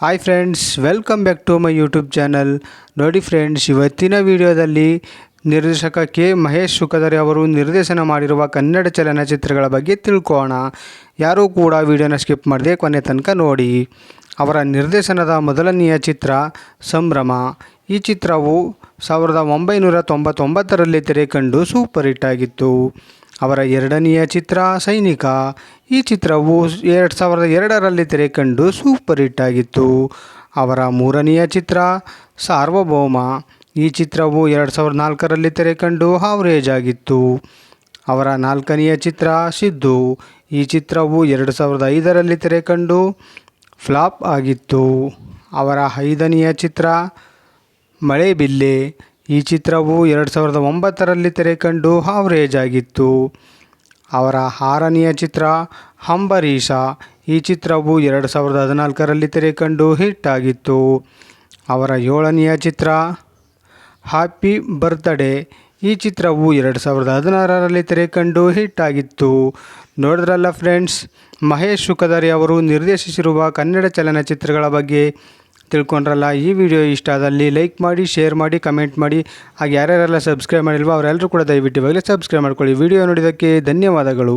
Hi friends welcome back to my YouTube channel ನೋಡಿ friends ಇವತ್ತಿನ ವಿಡಿಯೋದಲ್ಲಿ ನಿರ್ದೇಶಕ ಕೆ ಮಹೇಶ್ ಸುಖದರಿ ಅವರು ನಿರ್ದೇಶನ ಮಾಡಿರುವ ಕನ್ನಡ ಚಲನಚಿತ್ರಗಳ ಬಗ್ಗೆ ತಿಳ್ಕೋಣ ಯಾರೂ ಕೂಡ ವಿಡಿಯೋನ ಸ್ಕಿಪ್ ಮಾಡದೆ ಕೊನೆ ತನಕ ನೋಡಿ. ಅವರ ನಿರ್ದೇಶನದ ಮೊದಲನೆಯ ಚಿತ್ರ ಸಂಭ್ರಮ. ಈ ಚಿತ್ರವು ಸಾವಿರದ ಒಂಬೈನೂರ ತೊಂಬತ್ತೊಂಬತ್ತರಲ್ಲಿ ತೆರೆ ಕಂಡು ಸೂಪರ್ ಹಿಟ್ ಆಗಿತ್ತು. ಅವರ ಎರಡನೆಯ ಚಿತ್ರ ಸೈನಿಕ. ಈ ಚಿತ್ರವು ಎರಡು ಸಾವಿರದ ಎರಡರಲ್ಲಿ ತೆರೆ ಕಂಡು ಸೂಪರ್ ಹಿಟ್ ಆಗಿತ್ತು. ಅವರ ಮೂರನೆಯ ಚಿತ್ರ ಸಾರ್ವಭೌಮ. ಈ ಚಿತ್ರವು ಎರಡು ಸಾವಿರದ ನಾಲ್ಕರಲ್ಲಿ ತೆರೆ ಕಂಡು ಹಾವ್ರೇಜ್ ಆಗಿತ್ತು. ಅವರ ನಾಲ್ಕನೆಯ ಚಿತ್ರ ಸಿದ್ದು. ಈ ಚಿತ್ರವು ಎರಡು ಸಾವಿರದ ಐದರಲ್ಲಿ ತೆರೆ ಕಂಡು ಫ್ಲಾಪ್ ಆಗಿತ್ತು. ಅವರ ಐದನೆಯ ಚಿತ್ರ ಮಳೆಬಿಲ್ಲೆ ಈ ಚಿತ್ರವು ಎರಡು ಸಾವಿರದ ಒಂಬತ್ತರಲ್ಲಿ ತೆರೆ ಕಂಡು ಹಾವ್ರೇಜ್ ಆಗಿತ್ತು ಅವರ ಆರನೆಯ ಚಿತ್ರ ಅಂಬರೀಷ ಈ ಚಿತ್ರವು ಎರಡು ಸಾವಿರದ ಹದಿನಾಲ್ಕರಲ್ಲಿ ತೆರೆ ಕಂಡು ಹಿಟ್ ಆಗಿತ್ತು ಅವರ ಏಳನೆಯ ಚಿತ್ರ, ಹ್ಯಾಪಿ ಬರ್ತ್ಡೇ. ಈ ಚಿತ್ರವು ಎರಡು ಸಾವಿರದ ಹದಿನಾರರಲ್ಲಿ ತೆರೆ ಕಂಡು ಹಿಟ್ ಆಗಿತ್ತು ನೋಡಿದ್ರಲ್ಲ ಫ್ರೆಂಡ್ಸ್, ಮಹೇಶ್ ಶುಕದಾರಿ ಅವರು ನಿರ್ದೇಶಿಸಿರುವ ಕನ್ನಡ ಚಲನಚಿತ್ರಗಳ ಬಗ್ಗೆ ತಿಳ್ಕೊಂಡ್ರಲ್ಲ, ಈ ವಿಡಿಯೋ ಇಷ್ಟ ಆದಲ್ಲಿ ಲೈಕ್ ಮಾಡಿ, ಶೇರ್ ಮಾಡಿ, ಕಮೆಂಟ್ ಮಾಡಿ. ಹಾಗೆ ಯಾರ್ಯಾರೆಲ್ಲ ಸಬ್ಸ್ಕ್ರೈಬ್ ಮಾಡಿಲ್ವೋ ಅವರೆಲ್ಲರೂ ಕೂಡ ದಯವಿಟ್ಟು ಇವಾಗಲೇ ಸಬ್ಸ್ಕ್ರೈಬ್ ಮಾಡ್ಕೊಳ್ಳಿ. ವಿಡಿಯೋ ನೋಡಿದ್ದಕ್ಕೆ ಧನ್ಯವಾದಗಳು.